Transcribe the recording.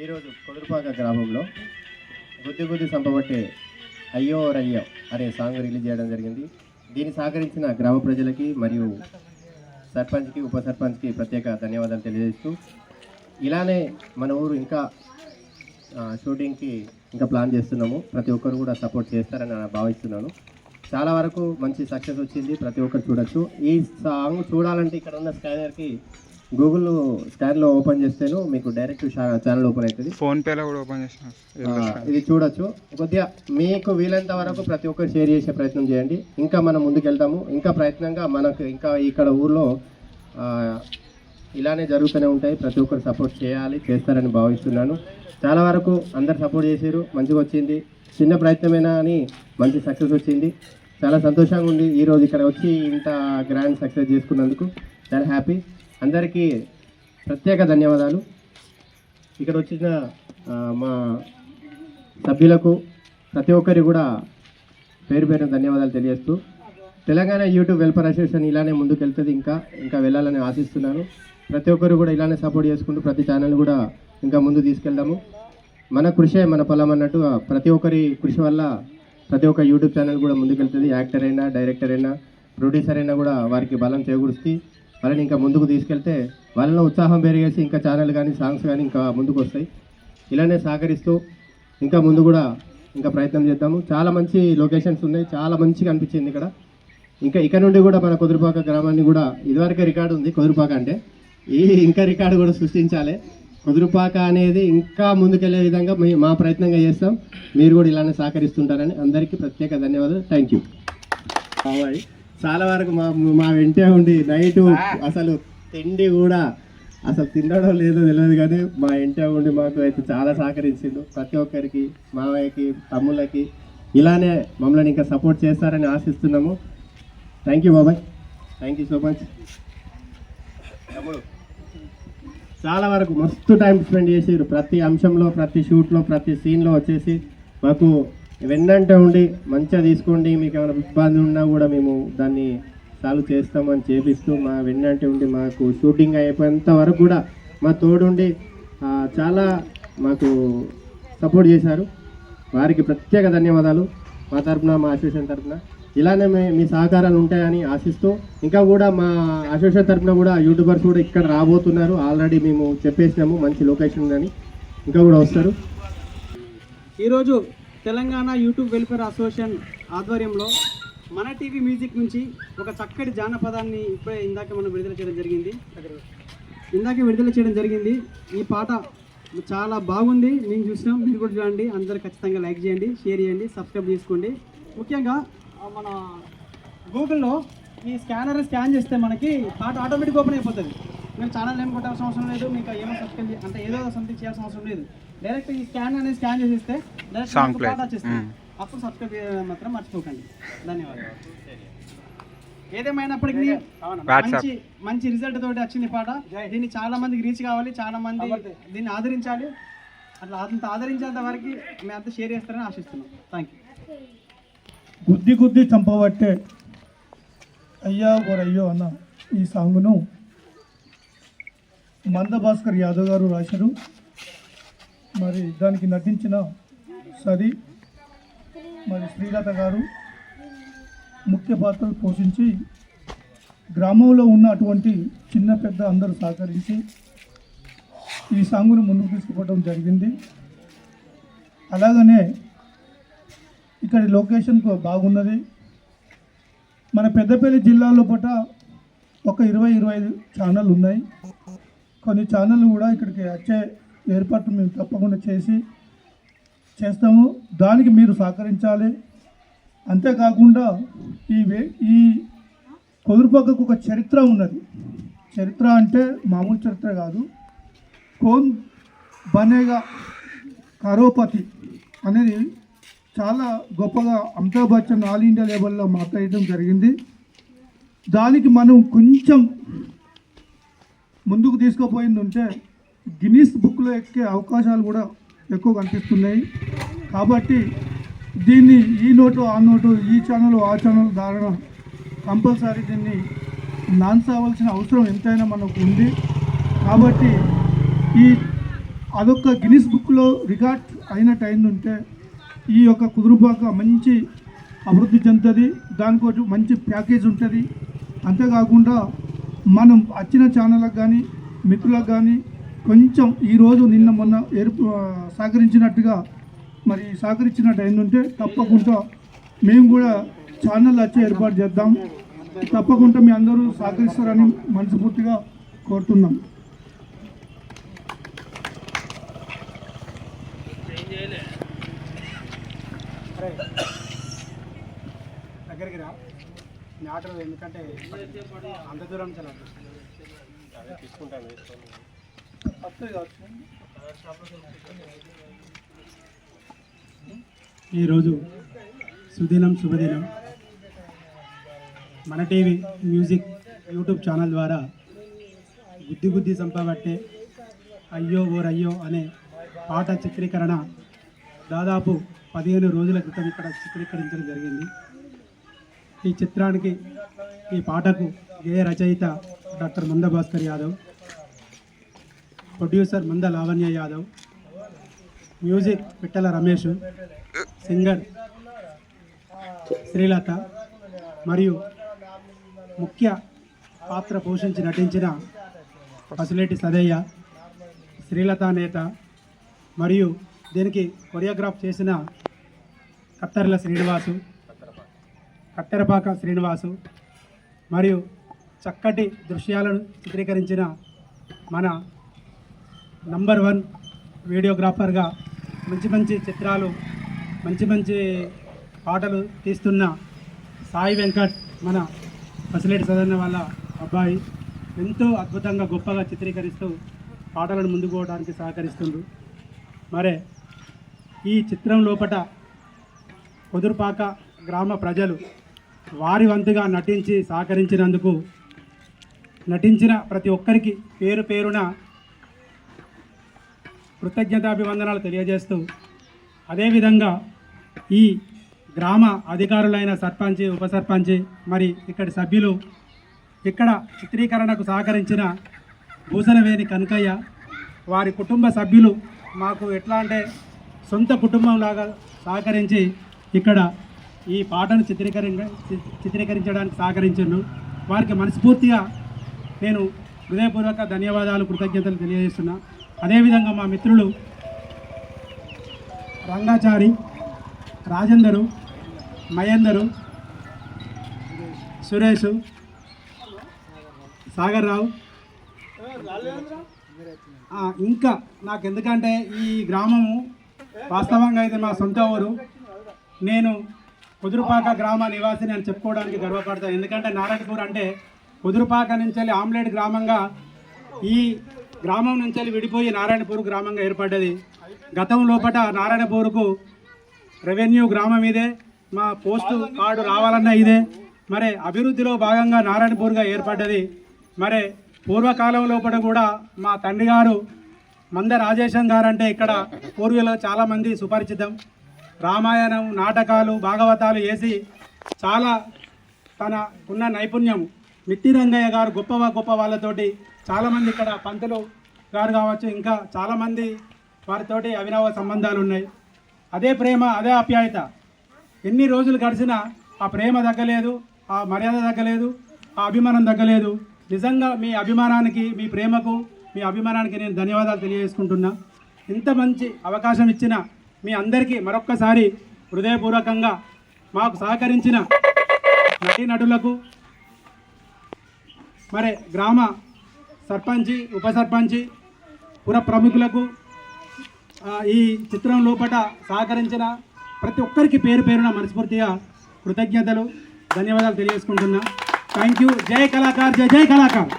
ఈరోజు కొదురుపాక గ్రామంలో గుద్ది గుద్ది సంపబట్టే అయ్యో రయ్యో అనే సాంగ్ రిలీజ్ చేయడం జరిగింది. దీన్ని సహకరించిన గ్రామ ప్రజలకి మరియు సర్పంచ్కి ఉప సర్పంచ్కి ప్రత్యేక ధన్యవాదాలు తెలియజేస్తూ ఇలానే మన ఊరు ఇంకా షూటింగ్కి ఇంకా ప్లాన్ చేస్తున్నాము. ప్రతి ఒక్కరు కూడా సపోర్ట్ చేస్తారని భావిస్తున్నాను. చాలా వరకు మంచి సక్సెస్ వచ్చింది. ప్రతి ఒక్కరు చూడొచ్చు. ఈ సాంగ్ చూడాలంటే ఇక్కడ ఉన్న స్కానర్కి గూగుల్ స్కాన్లో ఓపెన్ చేస్తేను మీకు డైరెక్ట్ ఛానల్ ఓపెన్ అవుతుంది. ఫోన్ పేలో కూడా ఓపెన్ చేసిన ఆ, ఇది చూడొచ్చు. కొద్దిగా మీకు వీలైనంత వరకు ప్రతి ఒక్కరు షేర్ చేసే ప్రయత్నం చేయండి. ఇంకా మనం ముందుకు వెళ్తాము ఇంకా ప్రయత్నంగా మనకు ఇంకా ఇక్కడ ఊర్లో ఇలానే జరుగుతూనే ఉంటాయి. ప్రతి ఒక్కరు సపోర్ట్ చేయాలి చేస్తారని భావిస్తున్నాను. చాలా వరకు అందరు సపోర్ట్ చేశారు. మంచిగా వచ్చింది. చిన్న ప్రయత్నమైనా అని మంచి సక్సెస్ వచ్చింది. చాలా సంతోషంగా ఉంది. ఈరోజు ఇక్కడ వచ్చి ఇంత గ్రాండ్ సక్సెస్ చేసుకున్నందుకు. చాలా హ్యాపీ. అందరికీ ప్రత్యేక ధన్యవాదాలు. ఇక్కడ వచ్చిన మా సభ్యులకు ప్రతి ఒక్కరికి కూడా పేరు పేరు ధన్యవాదాలు తెలియజేస్తూ తెలంగాణ యూట్యూబ్ వెల్ఫేర్ అసోసియేషన్ ఇలానే ముందుకు వెళ్తుంది ఇంకా ఇంకా వెళ్ళాలని ఆశిస్తున్నాను. ప్రతి ఒక్కరు కూడా ఇలానే సపోర్ట్ చేసుకుంటూ ప్రతి ఛానల్ కూడా ఇంకా ముందు తీసుకెళ్దాము. మన కృషే మన పొలం అన్నట్టు ప్రతి ఒక్కరి కృషి వల్ల ప్రతి ఒక్క యూట్యూబ్ ఛానల్ కూడా ముందుకెళ్తుంది. యాక్టర్ అయినా డైరెక్టర్ అయినా ప్రొడ్యూసర్ అయినా కూడా వారికి బలం చేకూరుస్తూ వాళ్ళని ఇంకా ముందుకు తీసుకెళ్తే వాళ్ళలో ఉత్సాహం పెరిగేసి ఇంకా ఛానల్ కానీ సాంగ్స్ కానీ ఇంకా ముందుకు వస్తాయి. ఇలానే సహకరిస్తూ ఇంకా ముందు కూడా ఇంకా ప్రయత్నం చేద్దాము. చాలా మంచి లొకేషన్స్ ఉన్నాయి. చాలా మంచిగా అనిపించింది ఇక్కడ. ఇంకా ఇక్కడ నుండి కూడా మన కుదురుపాక గ్రామాన్ని కూడా ఇదివరకే రికార్డు ఉంది కుదురుపాక అంటే. ఈ ఇంకా రికార్డు కూడా సృష్టించాలి. కుదురుపాక అనేది ఇంకా ముందుకెళ్ళే విధంగా మా ప్రయత్నంగా చేస్తాం. మీరు కూడా ఇలానే సహకరిస్తుంటారని అందరికీ ప్రత్యేక ధన్యవాదాలు. థ్యాంక్ యూ చాలా వరకు మా మా వెంటే ఉండి నైట్ అసలు తిండి కూడా అసలు తినడం లేదో తెలియదు కానీ మా ఇంటే ఉండి మాకు అయితే చాలా సహకరించిండు. ప్రతి ఒక్కరికి మావయ్యకి తమ్ముళ్ళకి ఇలానే మమ్మల్ని ఇంకా సపోర్ట్ చేస్తారని ఆశిస్తున్నాము. థ్యాంక్ యూ బాబాయ్. థ్యాంక్ యూ సో మచ్ తమ్ముడు. చాలా వరకు మస్తు టైం స్పెండ్ చేసారు ప్రతి అంశంలో ప్రతి షూట్లో ప్రతి సీన్లో వచ్చేసి మాకు వెన్నంటే ఉండి మంచిగా తీసుకోండి మీకు ఏమైనా ఇబ్బంది ఉన్నా కూడా మేము దాన్ని సాల్వ్ చేస్తామని చేపిస్తూ మా వెన్నంటే ఉండి మాకు షూటింగ్ అయిపోయేంత వరకు కూడా మా తోడుండి చాలా మాకు సపోర్ట్ చేశారు. వారికి ప్రత్యేక ధన్యవాదాలు. మా తరపున మా అసోసియేషన్ తరపున. ఇలానే మీ మీ సహకారాలు ఉంటాయని ఆశిస్తూ ఇంకా కూడా మా అసోసియేషన్ తరపున కూడా యూట్యూబర్స్ కూడా ఇక్కడ రాబోతున్నారు. ఆల్రెడీ మేము చెప్పేసినాము మంచి లొకేషన్ ఉందని. ఇంకా కూడా వస్తారు. ఈరోజు తెలంగాణ యూట్యూబ్ వెల్ఫేర్ అసోసియేషన్ ఆధ్వర్యంలో మన టీవీ మ్యూజిక్ నుంచి ఒక చక్కటి జానపదాన్ని ఇప్పుడే ఇందాక మనం విడుదల చేయడం జరిగింది. ఇందాక విడుదల చేయడం జరిగింది. ఈ పాట చాలా బాగుంది. మేము చూసినాం. మీరు కూడా చూడండి. అందరు ఖచ్చితంగా లైక్ చేయండి షేర్ చేయండి సబ్స్క్రైబ్ చేసుకోండి. ముఖ్యంగా మన గూగుల్లో ఈ స్కానర్ స్కాన్ చేస్తే మనకి పాట ఆటోమేటిక్ ఓపెన్ అయిపోతుంది. మీరు ఛానల్ ఏం కొట్టాల్సిన అవసరం లేదు మీకు ఏమో సబ్స్క్రైబ్ అంటే ఏదో సంథింగ్ చేయాల్సిన అవసరం లేదు. డైరెక్ట్ ఈ స్కాన్ అనేది స్కాన్ చేసేస్తే డైరెక్ట్. పాట వచ్చేస్తుంది. అప్పుడు సబ్స్క్రైబ్ చేయడం మాత్రం మర్చిపోకండి. ధన్యవాదాలు. ఏదేమైనప్పటికీ మంచి మంచి రిజల్ట్ తోటి వచ్చింది పాట. దీన్ని చాలా మందికి రీచ్ కావాలి చాలా మంది దీన్ని ఆదరించాలి. అట్లా అంత ఆదరించేంత వరకు మేము అంతా షేర్ చేస్తారని ఆశిస్తున్నాం. థ్యాంక్ యూ గుద్ది గుద్ది చంపబట్టే అయ్యా ఓరయ్యో అన్న ఈ సాంగ్ను మంద భాస్కర్ యాదవ్ గారు రాశారు. మరి దానికి నటించిన సరి మరి శ్రీలత గారు ముఖ్య పాత్రలు పోషించి గ్రామంలో ఉన్న అటువంటి చిన్న పెద్ద అందరూ సహకరించి ఈ సాంగును ముందుకు తీసుకుపోవడం జరిగింది. అలాగనే ఇక్కడ లొకేషన్ బాగున్నది. మన పెద్దపల్లి జిల్లాలో పట ఒక ఇరవై ఇరవై ఛానల్ ఉన్నాయి. కొన్ని ఛానళ్ళు కూడా ఇక్కడికి వచ్చే ఏర్పాట్లు మేము తప్పకుండా చేసి చేస్తాము. దానికి మీరు సహకరించాలి. అంతేకాకుండా ఈ వే ఈ కొదురుపక్కకు ఒక చరిత్ర ఉన్నది. చరిత్ర అంటే మామూలు చరిత్ర కాదు. కోన్ బనేగా కరోపతి అనేది చాలా గొప్పగా అమితాబ్ బచ్చన్ ఆల్ ఇండియా లెవెల్లో మాట్లాడటం జరిగింది. దానికి మనం కొంచెం ముందుకు తీసుకుపోయింది ఉంటే గిన్నీస్ బుక్లో ఎక్కే అవకాశాలు కూడా ఎక్కువ కనిపిస్తున్నాయి. కాబట్టి దీన్ని ఈ నోటు ఆ నోటు ఈ ఛానల్ ఆ ఛానల్ ద్వారా కంపల్సరీ దీన్ని నాన్సవలసిన అవసరం ఎంతైనా మనకు ఉంది. కాబట్టి ఈ అదొక గిన్నిస్ బుక్లో రికార్డ్ అయినట్టు అయిందంటే ఈ యొక్క కుదురుపాక మంచి అభివృద్ధి చెందుతుంది. దానికి మంచి ప్యాకేజ్ ఉంటుంది. అంతేకాకుండా మనం వచ్చిన ఛానళ్ళకు కానీ మిత్రులకు కానీ కొంచెం ఈరోజు నిన్న మొన్న ఏర్పు సహకరించినట్టుగా మరి సహకరించినట్టు అయిందంటే తప్పకుండా మేము కూడా ఛానల్ వచ్చి ఏర్పాటు చేద్దాం. తప్పకుండా మీ అందరూ సహకరిస్తారని మనస్ఫూర్తిగా కోరుతున్నాం. దగ్గరికి రా. మ్యాటర్ ఎందుకంటే అంత దూరం చాలా ఈరోజు సుదినం శుభదినం. మన టీవీ మ్యూజిక్ యూట్యూబ్ ఛానల్ ద్వారా గుద్ది గుద్ది చంపబట్టే అయ్యో ఓర్ అయ్యో అనే పాట చిత్రీకరణ దాదాపు పదిహేను రోజుల క్రితం ఇక్కడ చిత్రీకరించడం జరిగింది. ఈ చిత్రానికి ఈ పాటకు గేయ రచయిత డాక్టర్ మంద Bhaskar Yadav producer Manda Lavanya Yadav music Pittala Ramesh singer Srilatha మరియు ముఖ్య పాత్ర పోషించి నటించిన పసిలేటి సదయ్య శ్రీలత నేత మరియు దీనికి కొరియోగ్రాఫ్ చేసిన కత్తర్ల శ్రీనివాసు కట్టెరపాక శ్రీనివాసు మరియు చక్కటి దృశ్యాలను చిత్రీకరించిన మన నంబర్ వన్ వీడియోగ్రాఫర్గా మంచి మంచి చిత్రాలు మంచి మంచి పాటలు తీస్తున్న సాయి వెంకట్ మన ఫెసిలిటీ సదరణ వాళ్ళ అబ్బాయి. ఎంతో అద్భుతంగా గొప్పగా చిత్రీకరిస్తూ పాటలను ముందుకు పోవడానికి సహకరిస్తుండ్రు మరే ఈ చిత్రం లోపట కుదురుపాక గ్రామ ప్రజలు వారి వంతుగా నటించి సహకరించినందుకు నటించిన ప్రతి ఒక్కరికి పేరు పేరున కృతజ్ఞతాభివందనాలు తెలియజేస్తూ అదేవిధంగా ఈ గ్రామ అధికారులైన సర్పంచ్ ఉప సర్పంచ్ మరి ఇక్కడి సభ్యులు ఇక్కడ చిత్రీకరణకు సహకరించిన భూషణవేణి కనకయ్య వారి కుటుంబ సభ్యులు మాకు ఎట్లా అంటే సొంత కుటుంబంలాగా సహకరించి ఇక్కడ ఈ పాటను చిత్రీకరి చిత్రీకరించడానికి సహకరించాను. వారికి మనస్ఫూర్తిగా నేను హృదయపూర్వక ధన్యవాదాలు కృతజ్ఞతలు తెలియజేస్తున్నా. అదేవిధంగా మా మిత్రులు రంగాచారి రాజేందరు మహేందరు సురేష్ సాగర్ రావు. ఇంకా నాకు ఎందుకంటే ఈ గ్రామము వాస్తవంగా అయితే మా సొంత ఊరు. నేను కుదురుపాక గ్రామ నివాసిని అని చెప్పుకోవడానికి గర్వపడతాను ఎందుకంటే నారాయణపూర్ అంటే కుదురుపాక నుంచి వెళ్ళి ఆమ్లెట్ గ్రామంగా ఈ గ్రామం నుంచి విడిపోయి నారాయణపూర్ గ్రామంగా ఏర్పడ్డది. గతం లోపట నారాయణపూర్కు రెవెన్యూ గ్రామం ఇదే. మా పోస్టు కార్డు రావాలన్నా ఇదే. మరి అభివృద్ధిలో భాగంగా నారాయణపూర్గా ఏర్పడ్డది. మరి పూర్వకాలం లోపల కూడా మా తండ్రి గారు మంద రాజేశం గారు అంటే ఇక్కడ పూర్వీలో చాలామంది సుపరిచితం. రామాయణం నాటకాలు భాగవతాలు వేసి చాలా తన ఉన్న నైపుణ్యం మిత్తి రంగయ్య గారు గొప్ప గొప్ప వాళ్ళతోటి చాలామంది ఇక్కడ పంతులు గారు కావచ్చు ఇంకా చాలామంది వారితోటి అవినవ సంబంధాలు ఉన్నాయి. అదే ప్రేమ అదే ఆప్యాయత. ఎన్ని రోజులు గడిచినా ఆ ప్రేమ తగ్గలేదు ఆ మర్యాద తగ్గలేదు ఆ అభిమానం తగ్గలేదు. నిజంగా మీ అభిమానానికి మీ ప్రేమకు మీ అభిమానానికి నేను ధన్యవాదాలు తెలియజేసుకుంటున్నా. ఇంత మంచి అవకాశం ఇచ్చిన మీ అందరికీ మరొక్కసారి హృదయపూర్వకంగా మాకు సహకరించిన నటీనటులకు మరి గ్రామ సర్పంచి ఉప సర్పంచి పుర ప్రముఖులకు ఈ చిత్రం లోపట సహకరించిన ప్రతి ఒక్కరికి పేరు పేరున మనస్ఫూర్తిగా కృతజ్ఞతలు ధన్యవాదాలు తెలియజేసుకుంటున్నా. థ్యాంక్ యూ జై కళాకార్ జై జై కళాకార్.